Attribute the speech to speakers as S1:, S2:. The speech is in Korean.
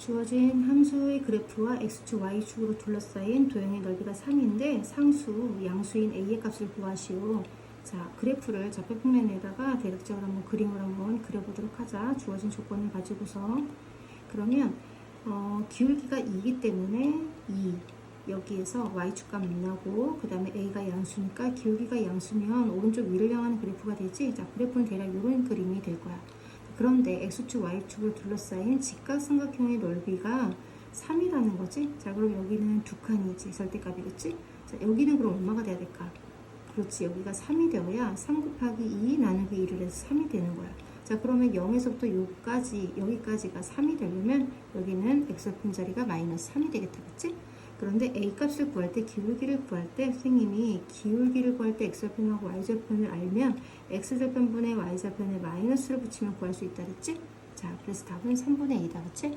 S1: 주어진 함수의 그래프와 x축, y축으로 둘러싸인 도형의 넓이가 3인데 상수, 양수인 a의 값을 구하시오. 자, 그래프를 좌표평면에다가 대략적으로 한번 그림을 한번 그려보도록 하자. 주어진 조건을 가지고서. 그러면 어, 기울기가 2이기 때문에 2 여기에서 y축값 나고 그 다음에 a가 양수니까 기울기가 양수면 오른쪽 위를 향하는 그래프가 되지. 자, 그래프는 대략 이런 그림이 될 거야. 그런데 x축, y축을 둘러싸인 직각삼각형의 넓이가 3이라는 거지. 자, 그럼 여기는 두 칸이지. 절대값이겠지? 자, 여기는 그럼 얼마가 돼야 될까? 그렇지. 여기가 3이 되어야 3 곱하기 2 나누기 1을 해서 3이 되는 거야. 자, 그러면 0에서부터 여기까지, 여기까지가 3이 되려면 여기는 x표 자리가 마이너스 3이 되겠다. 그치? 그런데 a 값을 구할 때 기울기를 구할 때 선생님이 기울기를 구할 때 x절편하고 y절편을 알면 x절편분의 y절편에 마이너스를 붙이면 구할 수 있다 그랬지? 자 그래서 답은 3분의 2다 그치?